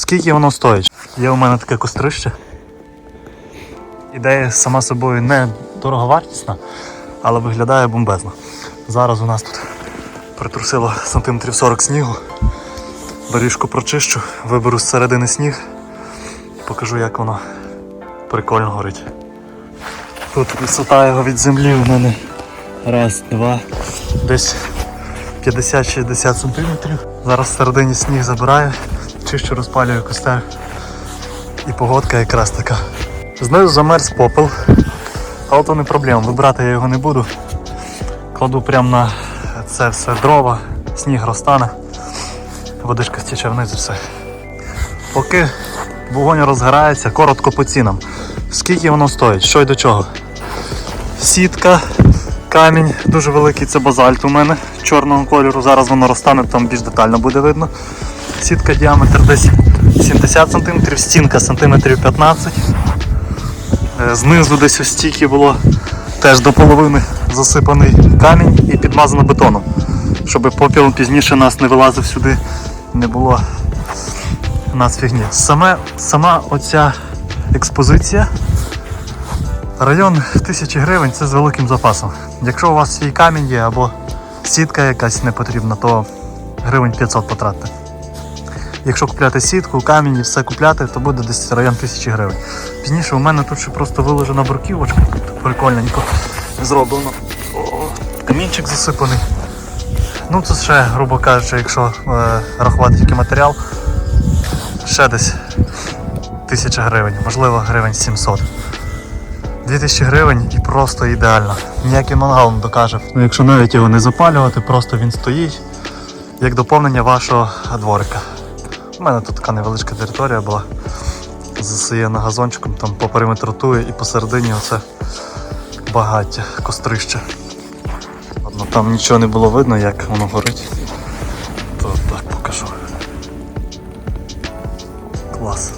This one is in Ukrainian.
Скільки воно стоїть? Є у мене таке кострище. Ідея сама собою не дороговартісна, але виглядає бомбезно. Зараз у нас тут притрусило сантиметрів 40 снігу. Доріжку прочищу, виберу з середини сніг, покажу, як воно прикольно горить. Тут висота його від землі у мене раз, два, десь 50-60 сантиметрів. Зараз в середині сніг забираю, чищу, розпалюю костер. І погодка якраз така. Знизу замерз попел, але то не проблема, вибирати я його не буду. Кладу прямо на це все дрова, сніг розтане, водичка стіче вниз і все. Поки вогонь розгорається, коротко по цінам. Скільки воно стоїть? Що й до чого? Сітка, камінь дуже великий, це базальт у мене чорного кольору. Зараз воно розтане, там більш детально буде видно. Сітка діаметр десь 70 см, стінка сантиметрів 15 Е, Знизу десь ось стільки було теж до половини засипаний камінь і підмазано бетоном. Щоб попіл пізніше нас не вилазив сюди, не було у нас фігні. Саме, сама оця експозиція Район тисячі гривень це з великим запасом. Якщо у вас свій камінь є або сітка якась не потрібна, то гривень 500 потратите. Якщо купляти сітку, камінь і все купляти, то буде десь район тисячі гривень. Пізніше у мене тут ще просто виложена бруківочка, прикольненько зроблено. Камінчик засипаний. Ну це ще, грубо кажучи, якщо е, рахувати тільки матеріал, ще десь тисяча гривень, можливо гривень 700. 2000 гривень і просто ідеально. Ніякий мангал не докаже. Ну, якщо навіть його не запалювати, просто він стоїть як доповнення вашого дворика. У мене тут така невеличка територія була. Засіяна газончиком, там по периметру тує і посередині оце багаття, кострище. Одно Там нічого не було видно, як воно горить. То так покажу. Клас.